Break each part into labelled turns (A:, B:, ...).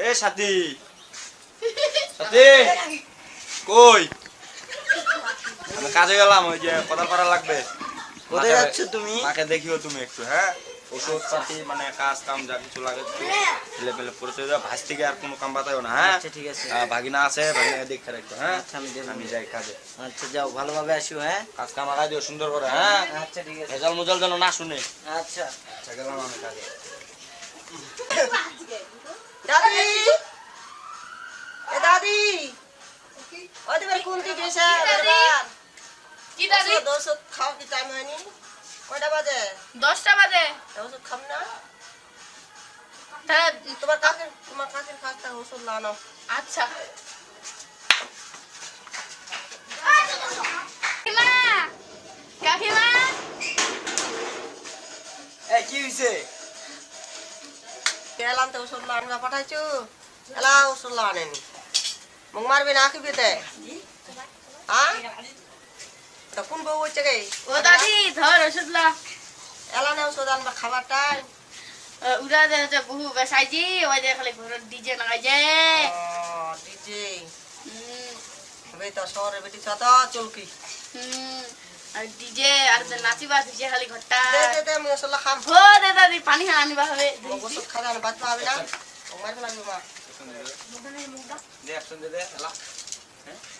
A: এ সাথী। সাথী। কই? আমি কাজে গেলাম ওই যে কথা করা লাগবে।
B: কোথায় যাচ্ছ তুমি?
A: মাকে দেখিও তুমি একটু হ্যাঁ? ওষুধ পাতি মানে কাজ কাম যা কিছু লাগে ছেলে পেলে পড়তে যাও। ভাস থেকে আর কোনো কাম বাতাও না হ্যাঁ?
B: আচ্ছা ঠিক আছে।
A: ভাগিনা আছে ভাগিনাকে দেখতে রাখো হ্যাঁ?
B: আচ্ছা আমি দেবো
A: আমি যাই কাজে।
B: আচ্ছা যাও ভালোভাবে আসিও হ্যাঁ?
A: কাজ কাম আগাই দিও সুন্দর করে হ্যাঁ?
B: আচ্ছা ঠিক আছে।
A: ভেজাল মুজাল যেন না শুনে।
B: আচ্ছা।
A: আচ্ছা গেলাম আমি কাজে।
C: দাদি টাইম হয়নি? কয়টা বাজে?
D: দশটা বাজে।
C: ওষুধ খাম না? তোমার কাকের তোমার কাকের কাছ থেকে ওষুধ লানো
D: আচ্ছা। কাকিমা!
B: এই কি হইছে?
C: কেরাল আনতে ওষুধ লানবা পাঠাইছো? এলা ওষুধ লানেনি মুখ মারবি না আঁকিবি তে হ্যাঁ? তা কোন বউ হচ্ছে গে
D: ও দাদি ধর ওষুধ লা।
C: এলা না ওষুধ আনবা খাবার টাইম
D: উড়া দে হচ্ছে বহু বেসাইছি ওই যে খালি ঘরের ডিজে লাগাই যে
C: ডিজে। হবে তো শহরে বেটি ছত চলকি
D: হুম, আর ডিজে আর যে নাচিবা দিছে খালি ঘরটা।
C: দে দে দে ওষুধ খাম।
D: হো দে দাদি পানি আনিবা হবে।
C: ওষুধ খাওয়া বাদ পাবে না মারবে লাগবে মা।
A: দে একশন দে দে এলা হ্যাঁ আনিব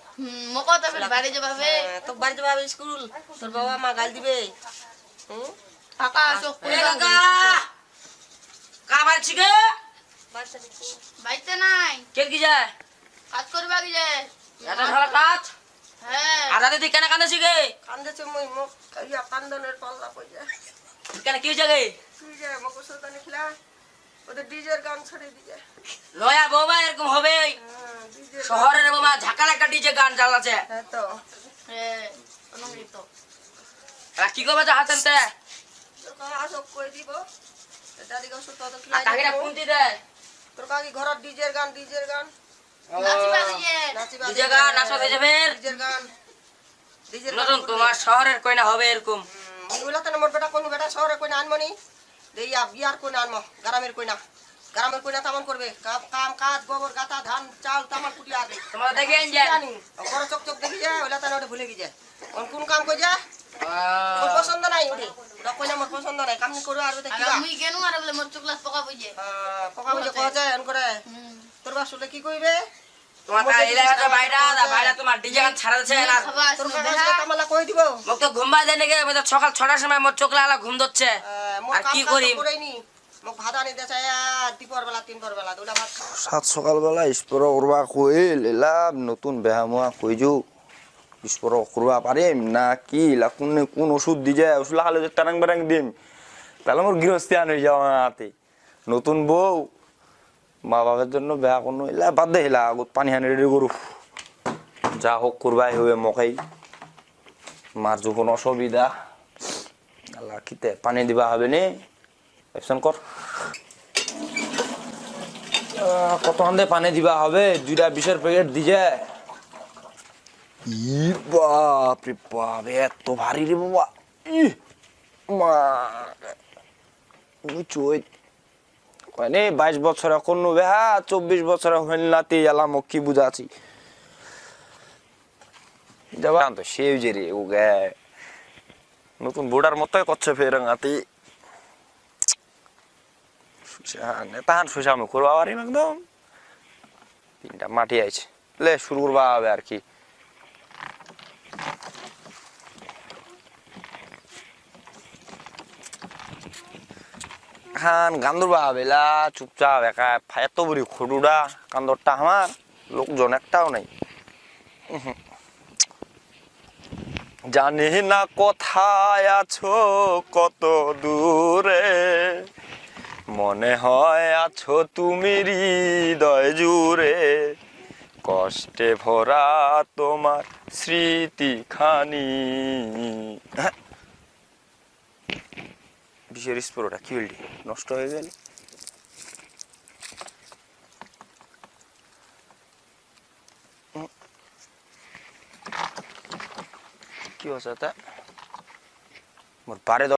D: মকো তো ফের বাড়ি যাবা হবে।
C: হ্যাঁ, তো বাড়ি যাবে স্কুল। তোর বাবা মা গাল দিবে। হুম?
D: কাকা আসো কই
B: কাবার ছিকে
C: বাড়িতে
D: বাইতে নাই।
B: কে কি যায়?
D: কাজ করবা কি যে
B: এটা ভালো কাজ?
D: হ্যাঁ।
B: আদা দিদি কেন কান্দে ছিকে
C: কান্দেছে মই মুখ ইয়া কান্দনের পাল্লা পড়ে
B: কেন কি হয়েছে গে?
C: মোক ওষুধ খেলা ওদের ডিজের গান ছড়ে দিয়ে
B: লয়া বৌমা এরকম হবে।
C: হ্যাঁ
B: শহরের বৌমা ঝাঁকার একটা ডিজে গান চালাচ্ছে।
C: তো।
D: অনুমিত তো
B: এরা কি করবে হাতেন তে
C: তোর কাকা আসক কই দিব? দাদিকে ওষুধ তত
B: আর
C: খেলাই
B: কাকিরা কুন্তি দেয়।
C: তোর কাকি ঘরত ডিজের গান ডিজের গান।
B: ডিজে গান নাচা যাবে
C: ডিজের গান
B: নতুন তোমার শহরের কইনা হবে এরকম।
C: এগুলা তো মোর বেটা কোন বেটা শহরে কইনা আনমনি। দেইয়া বিয়ার কইনা আনমো গ্রামের কইনা। গ্রামের কইনা তামন করবে। কাম কাজ গোবর গাতা ধান চাল কুটি আগে
B: তোমরা দেখে
C: জানি দেখি যায় তার ভুলে গিয়ে যায়। কোন কোন কাম কই যা মোর পছন্দ নাই ওটি। মোর পছন্দ নাই। কাম করো আর কিবা।
D: কেন আর বলে মোর পকা বুঝে
C: পকা বুঝে কওয়া যায় এন করে। তোর কি কইবে?
B: তোমার তা এলাকাটা বাইরা বাইরা তোমার ডিজে ছাড়া দিচ্ছে না।
C: তোর
D: আসলো
C: কাকা কই দিব?
B: মোক তো ঘুমবা আমি সকাল ছটার সময় মোর চোখ লাগলা ঘুম ধরছে। আর কি
C: কাজ
E: সাত সকালবেলা স্পর করবা কইল এলাম নতুন বেহামুয়া কইজু স্পর করবা পারিম না কি কোন কোন ওষুধ দি যায়, ওষুধ লাগালে টারাং বারাং দিম। তাহলে মোর গৃহস্থী আন হয়ে যাওয়া হাতে নতুন বউ মা বাবার জন্য বেহা কোনো এলা, বাদ দে হেলা আগত পানি হানি রেডি করু যা হোক করবাই হবে মকাই। মার যখন অসুবিধা। আল্লাহ, কিতে, পানি দিবা হবে নি অপশন কর। আহ, কত হান্দে পানি দিবা হবে? দুইটা বিশের প্যাকেট দিছে ই রে বাপ এত ভারী রে বাবা। মা। চই। কয়নে বাইশ বছর এখন বেহা চব্বিশ বছর হইল নাতি এলাম কি বুঝাছি যাবা। তো সেও যে রে ও গে। নতুন বুড়ার মতোই করছে ফের শুষা আমি করবা পারিম একদম। তিনটা মাটি আইছে লে, শুরু করবা হবে আর কি। খান গান্দরবা বেলা চুপচাপ, একা, এত বুড়ি খড়ুডা কান্দরটা আমার, লোকজন একটাও নাই। জানি না কোথায় আছো, কত দূরে। মনে হয় আছো তুমি হৃদয় জুড়ে। কষ্টে ভরা তোমার স্মৃতি খানি। বিষের স্পোরটা কি হইলি নষ্ট হয়ে গেল কি হচ্ছে মোর পারে